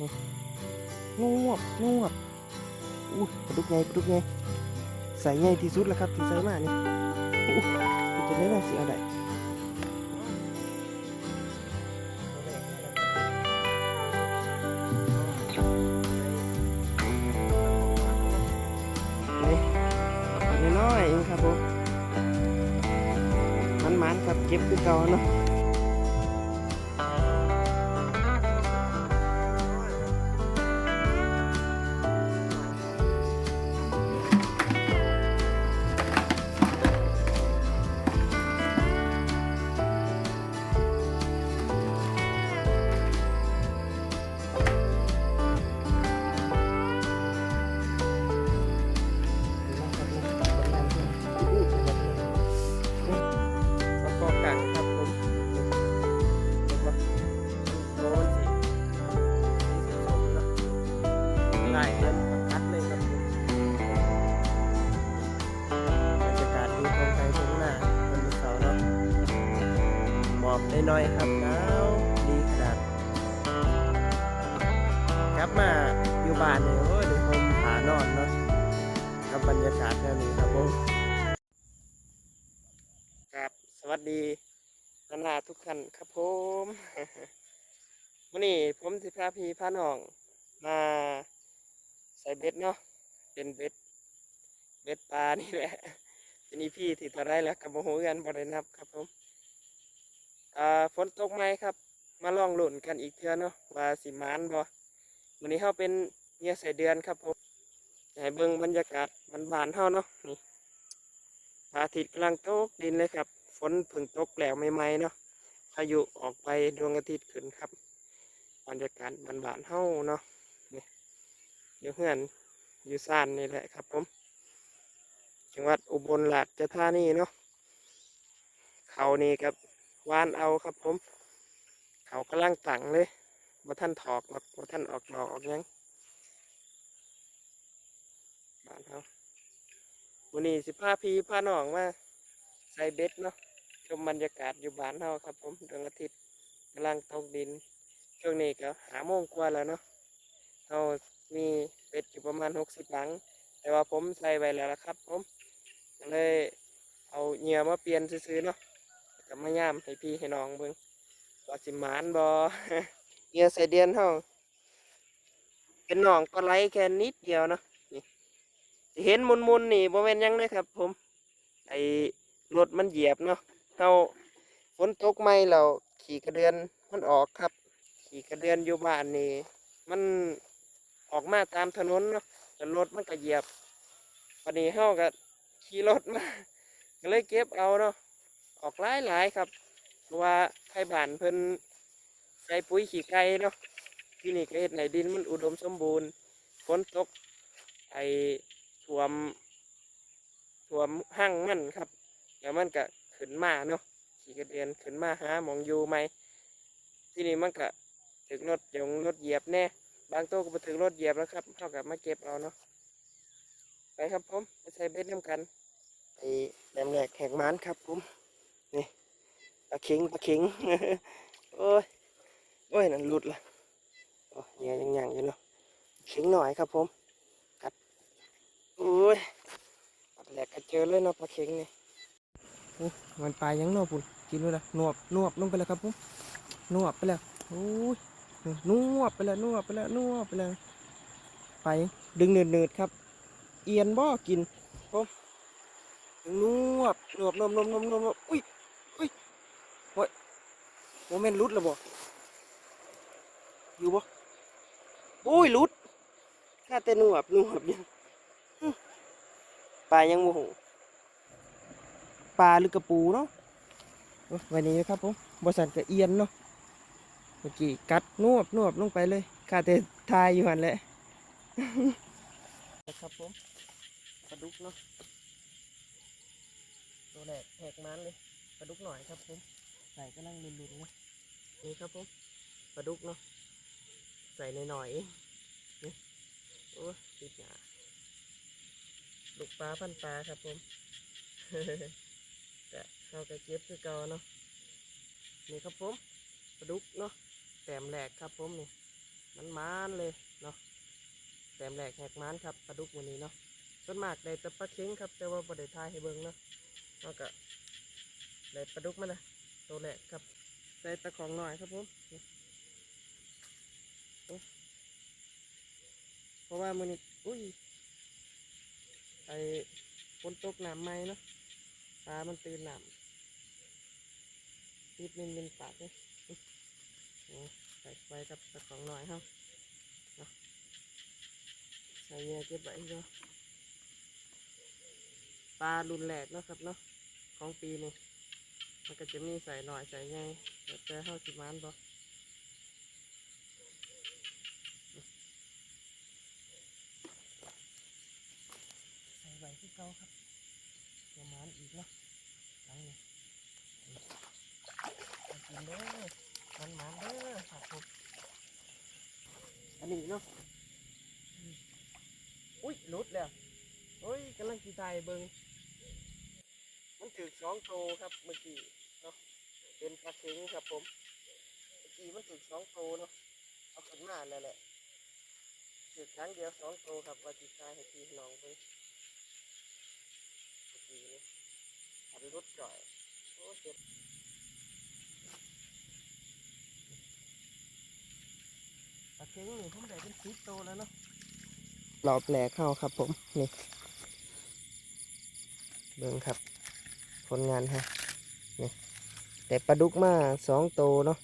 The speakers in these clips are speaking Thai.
งวบงวบอู้ปลาดุกไงปลาดุกไงใส่ไงที่สุดแล้วครับที่ใส่มานี่อู้จะได้มาสิเอาได้น้อยๆเองครับผมมันๆครับเก็บคือเก่าเนาะ บมาอยู่บ้านเนี่โอ้ยเดี๋ยวผมผานอนเนาะกับบรรยากาศแนวนี้ครับผมครับสวัสดีนานาทุกท่านครับผมวันนี้ผมสิพาพี่พาน้องมาใส่เบ็ดเนาะเป็นเบ็ดเบ็ดปลานี่แหละเป็นอีพี่ที่ต่อได้แล้วกับโมโหกันบรินับครับผมอ่าฝนตกไหมครับ มาลองหล่นกันอีกเทื่อเนาะว่าสิมานบ่ วันนี้เขาเป็นเงียใส่เดือนครับผมให้เบิ่งบรรยากาศมันบานๆเฮาเนาะนี่พระอาทิตย์กำลังตกดินเลยครับ ฝนเพิ่งตกแล้วใหม่ๆเนาะพายุออกไปดวงอาทิตย์ขึ้นครับ บรรยากาศบานๆเฮาเนาะนี่อยู่เฮือนอยู่ซ่านนี่แหละครับผมจังหวัดอุบลราชธานีเนาะเขานี่กับวานเอาครับผม เขากำลังตั้งเลย ว่าท่านถอกหรอกว่าท่านออกดอกออกยังบ้านเฮาวันนี้สิพาพี่พาน้องมาใส่เบ็ดเนาะชมบรรยากาศอยู่บ้านเฮาครับ ผมดวงอาทิตย์กำลังตกดิน ช่วงนี้ก็หาโมงกว่าแล้วเนาะเฮามีเบ็ดอยู่ประมาณหกสิบหลัง แต่ว่าผมใส่ไว้แล้วละครับ ผมเลยเอาเหยื่อมาเปลี่ยนซื้อๆเนาะกับมาย่ามให้พี่ให้น้องเบิ่งว่าสิหมานบ่ เหยื่อใส่เดือนเฮาเป็นหนองปลาไหลแค่นิดเดียวเนาะนี่เห็นมุนมุนนี่โมเมนยังเลยครับ ผม ไอรถมันเหยียบเนาะเราฝนตกไม่เราขี่กระเดือนมันออกครับ ขี่กระเดือนอยู่บ้านนี่มันออกมาตามถนนเนาะแต่รถมันก็เหยียบวันนี้เฮาก็ขี่รถมาก็เลยเก็บเอาเนาะออกหลายหลายๆครับว่าไทยบ้านเพิ่น ใส่ปุ๋ยขี้ไก่เนาะที่นี่ก็เฮ็ดให้ดินมันอุดมสมบูรณ์ฝนตกไอท่วมท่วมหั่งมันครับแล้วมันก็ขึ้นมาเนาะขี่กระเดียนขึ้นมาหามองอยู่ไหมที่นี่มันก็ถึงรถยงรถเหยียบแน่บางตัวก็ไปถึงรถเหยียบแล้วครับเท่ากับมาเก็บเอาเนาะไปครับผมไปใส่เบ็ดน้ำกันไอแหลมแหลกแหกมันครับผมนี่ปลาเข็งปลาเข็งโอ้ย โอ้ยนั่นหลุดละโอ้ยยังยังยังอยู่เนาะข็งหน่อยครับผม กัดโอ้ยปัดแหลกกระเจอเลยเนาะปลาเข็งนี่โอ้มันปลายังนอปุ่นกินเลยละนวบนวบลงไปแล้วครับผมนวบไปแล้วโอ้ยนวบไปแล้วนวบไปแล้วนวบไปแล้วไปดึงเนืดเนืดๆครับ เอียนบ่กินผมนวบนวบนวบนวบนวบนวบนวบอุ้ยอุ้ยโอ้ยโมเมนต์รุดแล้วบ่ อยู่บ่โอ้ยรุดข้าแต่นวบนวบอยู่ปลายังโมโหปลาหรือกระปูเนาะโอ้ยวันนี้นะครับผมบริษัทกระเอียนเนาะเมื่อกี้กัดนวบนวบลงไปเลยข้าแต่ทายอยู่หันแหละนะครับผมปลาดุกเนาะตัวแรกแหกมันเลยปลาดุกหน่อยครับผมใส่กำลังลุนๆนะนี่ครับผมปลาดุกเนาะใส่หน่อยๆนี่โอ้ติดหนาลูกปลาพันปลาครับผมแต่เราก็เก็บคือเก่าเนาะนี่ครับผมปลาดุกเนาะแต้มแหลกครับผมนี่มันมานเลยเนาะแต้มแรกแหกมานครับปลาดุกวันนี้เนาะส่วนมากได้แต่ปลาเค็งครับ แต่ว่าบ่ได้ทายให้เบิ่งเนาะเนาะก็ได้ปลาดุกมาเลยตัวแรกครับใส่ตะของหน่อยครับผมนี่ เพราะว่ามือนี้อุ้ยไอฝนตกหน้ำไหมเนาะปลามันตื่นหน้ำติดมินมินปากเนี่ยโอ้ใส่ไว้กับตะของหน่อยครับใส่เงี้ยเก็บไว้ก็ปลารุนแรกเนาะครับเนาะของปีนี้มันก็จะมีใส่หน่อยใส่ไงแล้วแต่เท่าสิมานบ่ เก่าครับประมาณอีกเนาะหลังนี้กินเด้อมันมันเด้อครับผมอันนี้เนาะอุ้ยลุดแล้วเฮ้ยกำลังกีตายเบิงมันถือสองโตครับเมื่อกี้เนาะเป็นปลาเค็งครับผมเมื่อกี้มันถือสองโตเนาะเอาขึ้นมาแล้วแหละถือครั้งเดียวสองโตครับว่ากีตายให้พี่น้องเบิง ถือกี้นี่ขับรถจ่อยโอ้เจ็บปลาเค็งนี่ผมได้เป็นสิบโตแล้วเนาะรอบแหลกเข้าครับผม นี่ เบิ่งครับ ผลงานฮะนี่แต่ปลาดุกมาสองโตวเนาะ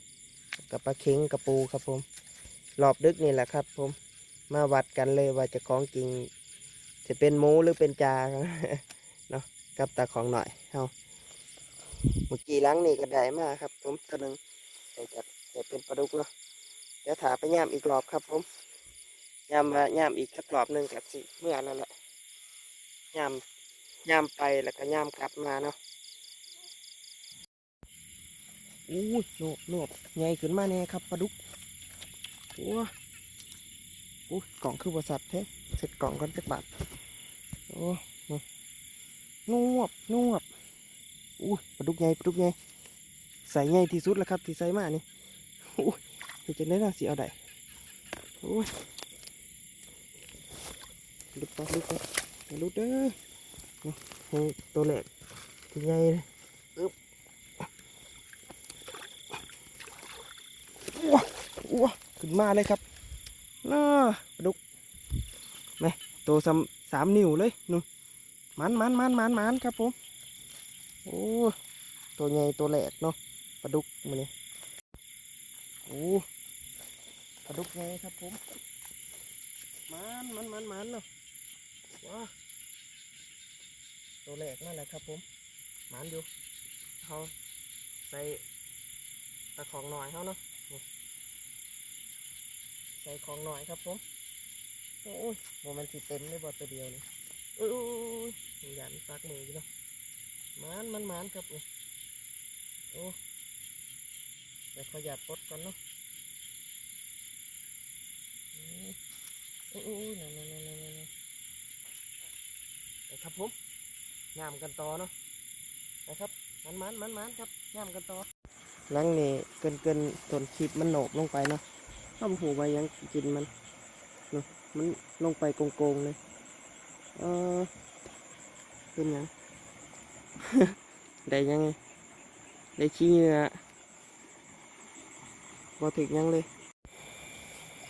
กับปลาเค็งกับปูครับผม รอบดึกนี่แหละครับ ผม มาวัดกันเลยว่าจะของจริง จะเป็นหมูหรือเป็นจาเนาะ กับตาของหน่อยเอาเมื่อกี้ล้างนี่ก็ได้มากครับ ผมตัวหนึ่งแต่จะแต่เป็นปลาดุกเนาะเดี๋ยวถาไปย่ามอีกรอบครับ ผมย่ามว่ายามอีกสักรอบหนึ่งกับสิเมื่อนั่นแหละยามยามไปแล้วก็ยามกลับมาเนาะอู้ยโหนบโหนบใหญ่ขึ้นมาแน่ครับปลาดุกโอ้โอ้กล่องคือบริษัทแท้เสร็จกล่องก่อนจักบาทโอ้ นวบนวบอู้ยปลาดุกใหญ่ปลาดุกใหญ่ใส่ใหญ่ที่สุดแล้วครับที่ใส่มานี่โอ้ยเฮ็ดจะได้น่าสิเอาได้โอ้ยลุกไปลุกไปลุกเด้อนี่ตัวเล็กตัวใหญ่เลยอึ๊บอ้วอ้วขึ้นมาเลยครับน่าปลาดุกแม่ตัวสามสามนิ้วเลยนู่น มันมันมันมันมันครับผมโอ้ตัวใหญ่ตัวแหลกเนาะปลาดุกมาเลยโอ้ปลาดุกใหญ่ครับผมมันมันมันมันเนาะว้าตัวแรกนั่นแหละครับผมมานอยู่เขาใส่ตะของหน่อยเขาเนาะใส่ของหน่อยครับผมโอ้ยโมเมนต์สิเต็มเลยบอตัวเดียวนี่โอ้ย โอ้ยอยโอ้ยยันปักมืออยู่เนาะมานมันมานครับนี่โอ้เดี๋ยวขอหยาดปดก่อนเนาะอืมโอ้ยโอ้ยนั่นนั่นนั่นนั่นนั่นนะครับผมย่ามกันต่อเนาะนะครับมันมันมันมันครับย่ามกันต่อหลังนี่เกินเกินต้นคลิปมันโหนกลงไปเนาะทำหูไปยังกินมันเนาะมันลงไปโกงๆเลย เออเป็นยังได้ยังไงได้ขี้เงื่อบ่ถึกยังเลย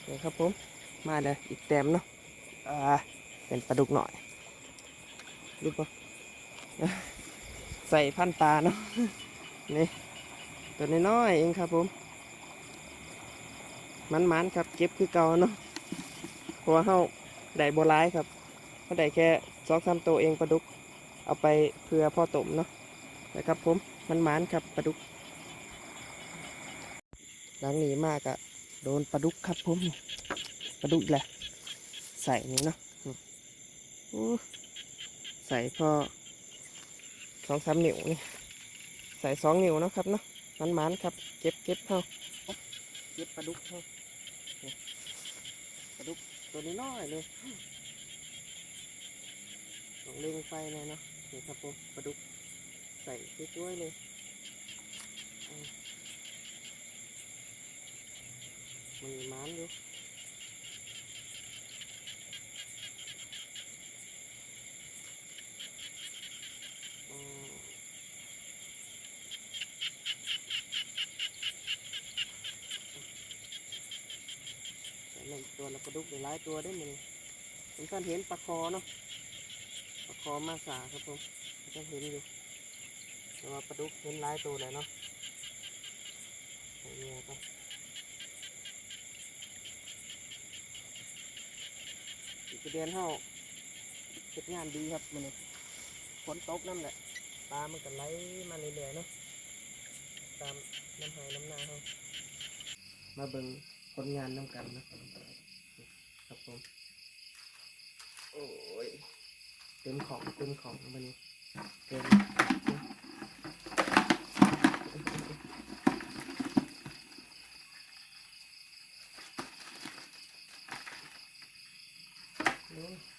เดี๋ยวครับผม มาเลยอีกแต้มเนาะอ่าเป็นปลาดุกหน่อยดูปะใส่พันตาเนาะนี่ตัวน้อยๆเองครับผมมันๆครับเก็บคือเก่าเนาะเพราะว่าเฮาได้โบร้ายครับ เขาได้แค่สองสามตัวเองปลาดุก เอาไปเพื่อพ่อตมเนาะนะครับผมมันหมันครับปลาดุก หลังนี้มากอะโดนปลาดุกครับผมปลาดุกแหละ ใส่นี่เนาะใส่พอสองสามนิ้วนี่ใส่สองนิ้วเนาะครับเนาะมันมันครับ เก็บเก็บเข้าเก็บปลาดุกเข้าปลาดุกตัวนี้น้อยเลย ลองเล่องไฟเลยนะนี่ครับผมปลาดุกใส่ช่วยเลยมีมันอยู่ตัวแล้วปลาดุกหลายตัวได้มั้ยเป็นการเห็นปลาคอเนาะ อมาสาครับผมท่านเห็นอยู่แต่ว่าปลาดุกเห็นหลายตัวเลยเนาะเอาเงี้ยไปอีกเดือนเท่าเก็บงานดีครับมันฝนตกนั่นแหละปลามันก็ไหลมาเรื่อยๆเนาะตามน้ำไหน้ำนาเขามาเบิ่งผลงานน้ำกันนะครับผมโอ้ย ต็มของเต็มของมันเต็ม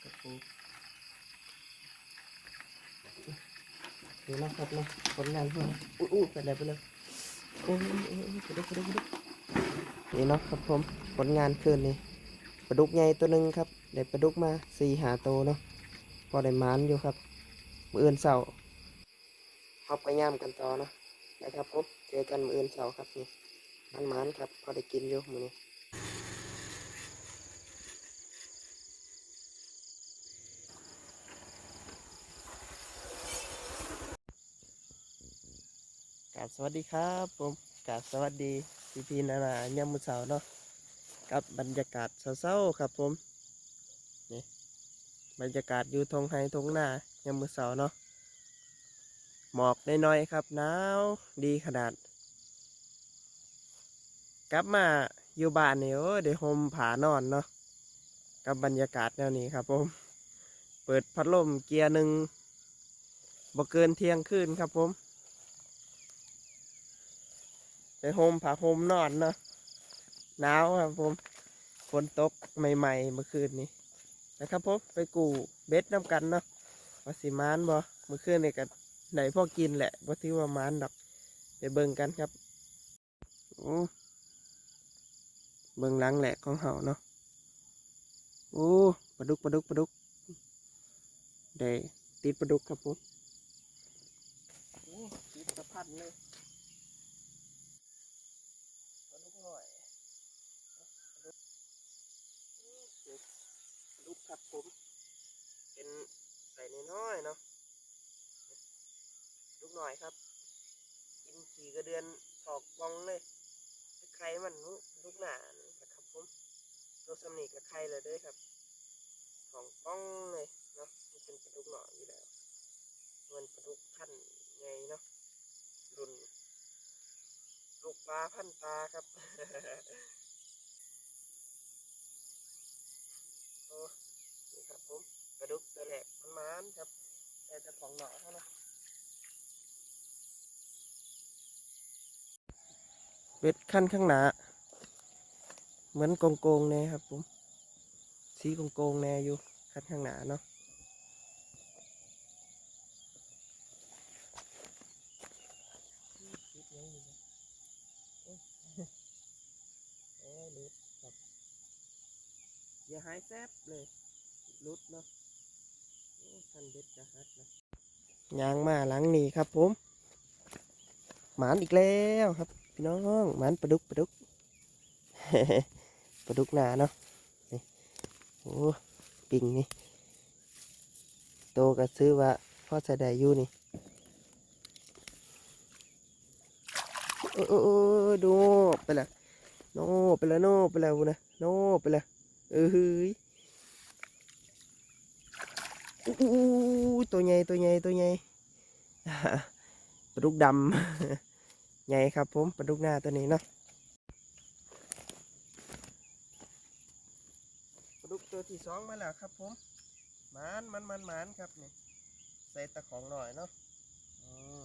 กระปูเดี๋ยวนะครับนะผลงานเพื่อนอู้อู้ไปเลยไปเลยโอ้ยโอ้ยโอ้ยไปเลยไปเลยไปเลยนี่นะครับผมผลงานคืนนี้ปลาดุกใหญ่ตัวหนึ่งครับได้ปลาดุกมาสี่หาโตเนาะ พอได้มานอยู่ครับมืออื่นเสาร์เอาไปย่ามกันต่อนะนะครับผมเจอกันมืออื่นเสาครับนี่มันมานครับพอได้กินอยู่มือนี้กาบสวัสดีครับผมกาบสวัสดีพี่พีนานาเยี่ยมมือเสาเนาะกับบรรยากาศเศร้าๆครับผม บรรยากาศอยู่ทงไฮทงหน้าเยี่ยมมือเสาเนาะหมอกน้อยๆครับหนาวดีขนาด กลับมาอยู่บ้านเนี่โอ้ยเดี๋ยวโฮมผานอนเนาะกับบรรยากาศแนวนี้ครับผม เปิดพัดลมเกียร์หนึ่งบ่เกินเที่ยงคืนครับผมไปโฮมผ้าโฮมนอนเนาะหนาวครับผมฝนตกใหม่ๆเมื่อคืนนี้ นะครับผมไปกูเบ็ดน้ำกันเนาะว่าสิมานบ่เมื่อคืนนี่กันไหนพ่อกินแหละว่าที่ว่ามานดอกไปเบิ่งกันครับโอ้เบิ่งลังแหละของเห่าเนาะโอ้ปลาดุกปลาดุกปลาดุกได้ติดปลาดุกครับผมโอ้ติดสะพันเลย ปลาดุกหน่อยปลาดุกปลาดุกครับผม เป็นใส่ น้อยเนาะลาดุกหน่อยครับ กินขี่กระเดือนถอกบองเลยไข่มันลาดุกหนานะครับผมตัวสำนีกับไข่เลยด้วยครับ ของป้องเลยเนาะมันเป็นปลาดุกหน่อยอยู่แล้วมันปลาดุกพันไงเนาะรุนลูกปลาพันปลาครับ โอ้นี่ครับผม กระดุกตัวแหลกมันมานครับ แต่จะของหน่อเท่านะเบ็ดขั้นข้างหน้าเหมือนโกงโกงๆแน่ครับผม สีโกงโกงๆแน่อยู่ขั้นข้างหน้าเนาะติดยังอยู่เนี่ย โอ้ยลุดครับอย่าหายแซบเลยลุดเนาะโอ้คันเด็ดจะฮัดนะ ยางมาหลังนี้ครับผม หมานอีกแล้วครับ พี่น้องหมานปลาดุกปลาดุกปลาดุกหนาเนาะนี่โอ้ปิงนี่โตก็ซื้อว่าพ่อใส่ได้อยู่นี่โอ้โอ้โอ้ดูไปละโน่ไปแล้วโน่ไปแล้วนะโน่ไปแล้วเอ้ย ตัวใหญ่ตัวใหญ่ตัวใหญ่ปลาดุกดำใหญ่ครับผมปลาดุกหน้าตัวนี้เนาะปลาดุกตัวที่สองมาแล้วครับผมหมานมันมันหมานครับนี่ใส่ตะของหน่อยเนาะอืม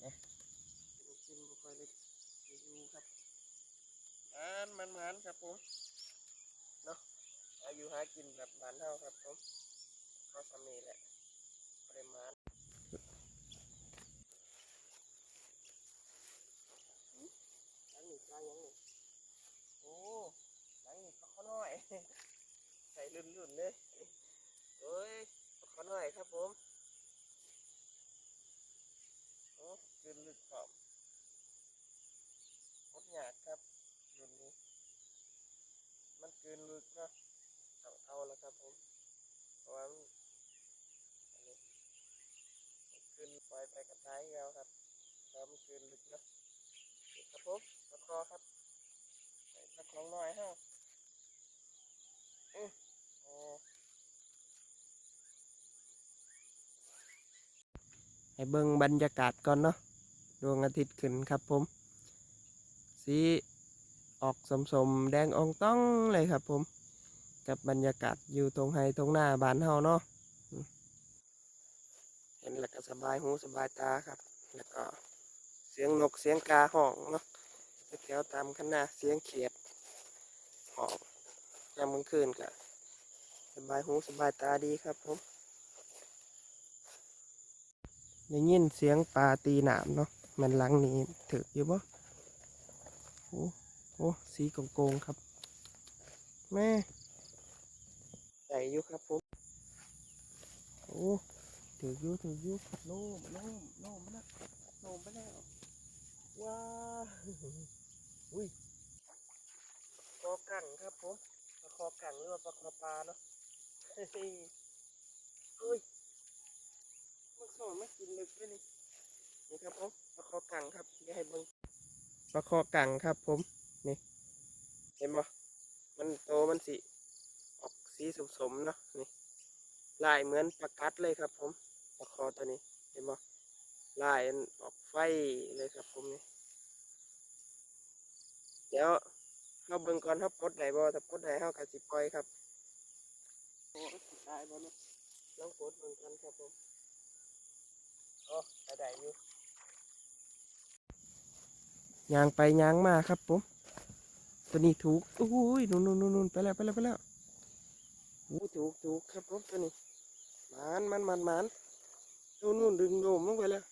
เนี่ยกินบ่ค่อยเลยอยู่ครับมันมันมันครับผม อายุหากินแบบบ้านเท่าครับผมก็สำนีแหละปริมาณหลังนี่ปลายังนี่โอ้หลังนี่ปลาข้อน้อยใส่ลุ่นๆเลยโอ้ยปลาข้อน้อยครับผมโอ้กินลึกขอบพดหยาดครับรุ่นนี้คืนลึกเนาะต้อง เอาล้วครับผมเพราะว่ามันอันนี้นคืนปล่อยไปกับท้ายแล้วครับเพรามันคืนลึกนะครับผมตะคอครับใส่ตะของน้อยฮาอืออ๋อให้เบิ่งบรรยากาศก่อนเนาะดวงอาทิตย์ขึ้นครับผม สีออกสมสมๆแดงอองต้องเลยครับผม กับบรรยากาศอยู่ตรงไฮตรงหน้าบ้านเฮาเนาะเห็นแล้วก็สบายหูสบายตาครับ แล้วก็เสียงนกเสียงกาห้องเนาะแถวตามข้างหน้าเสียงเขียดห้องยามกลางคืนก็สบายหูสบายตาดีครับผมได้ยินเสียงปลาตีหนามเนาะมันหลังนี้ถึกอยู่บ่โอ้โอ้สีโกงโกงครับ แม่ ส่อยู่ครับผมโอ้ถืออยู่ถืออยู่โน่มโน่มโน่มนะโน่มไปแล้วว้าอุ้ยคอกังครับผมปลาคอกังหรือว่าปลาคอปลาเนาะเฮ้ยอุ้ยมันสอนไม่กินลึกด้วยนี่นี่ครับผมปลาคอกังครับอย่าให้เบิ่งปลาคอกังครับผมนี่เห็นบ่มันโตมันสีออก สีสมๆเนาะนี่ลายเหมือนปลากัดเลยครับ ผมปลาคอตัวนี้เห็นบ่ลายมันออกไฟเลยครับ ผมนี่เดี๋ยวเราเบิ่งก่อนเขาปลดได้บ่ถ้าปลดได้เขาก็สิปล่อยครับโอ้ได้บ่เนาะลองปลดเบิ่งกันครับผมอ๋อได้ได้อยู่ยางไปยางมาครับผมตัวนี้ถูกอุ้ยนู่นนู่นนู่นนู่นไปแล้วไปแล้วไปแล้ว อู้ถูกถูกครับผมตัวนี้มันมันมันมันนู่นนู่นดึงโนมลงไปแล้ว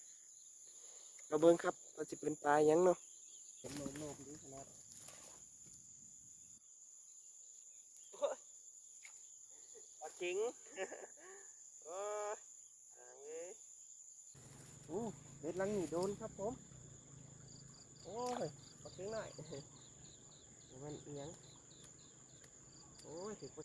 เราเบิ่งครับว่าจะเป็นปลาหยังเนาะเป็นโนมโนมดีขนาดโอ้ยปลาจิงโอ้ยอ่างเลยโอ้เบ็ดลังนี่โดนครับผมโอ้ยปักเสียงหน่อยมันเอียงโอ้ยถือว่า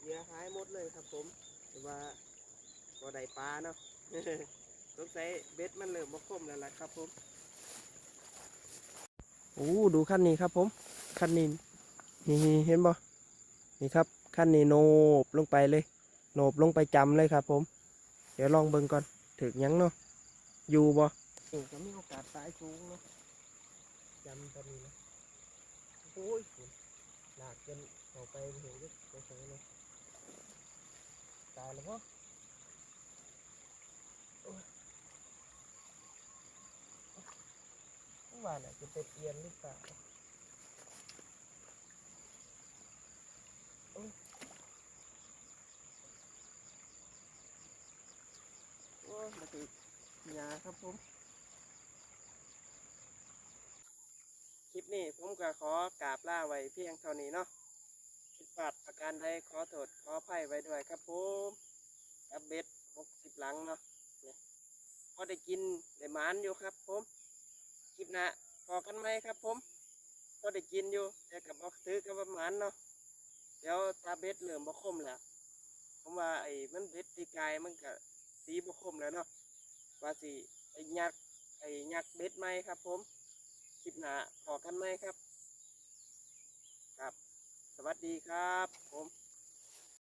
เหยื่อหาย หมดเลยครับผมแต่ว่าบ่ได้ปลาเนาะสงสัยเบ็ดมันเริ่มบกคมแล้วล่ะครับผมโอ้ดูขั้นนี้ครับผมขั้นนี้นี่เห็นบ่นี่ครับขั้นนี้โนบลงไปเลย โนบลงไปจำเลยครับผม เดี๋ยวลองเบิ่งก่อนถึกหยังเนาะอยู่บ่เองก็มีโอกาสตายสูงเนาะจำตอนนี้นะโอ้ยคุณหนักจนออกไปเห็นก็เฉยๆเลย ตายแล้วพ่อโอ้ยเมื่อวานน่ะจะเป็นเอียนหรือเปล่าโอ้มาถึงยาครับผม คลิปนี้ผมก็ขอกราบล่าไว้เพียงเท่านี้เนาะ ลาดประการใดขอโทษขออภัยไว้ด้วยครับผมกับเบ็ดหกสิบหลังเนาะเนี่ยพอได้กินได้หมานอยู่ครับผมคลิปหน้าพอกันไหมครับผมพอได้กินอยู่แต่กับบอกถือกับว่าหมานเนาะเดี๋ยวถ้าเบ็ดเริ่มบ่คมแล้วผมว่าไอ้มันเบ็ดตีกายมันก็สีบ่คมแล้วเนาะว่าสิไอ้ยักไอ้ยักเบ็ดไหมครับผมคลิปหน้าพอกันไหมครับ สวัสดีครับผม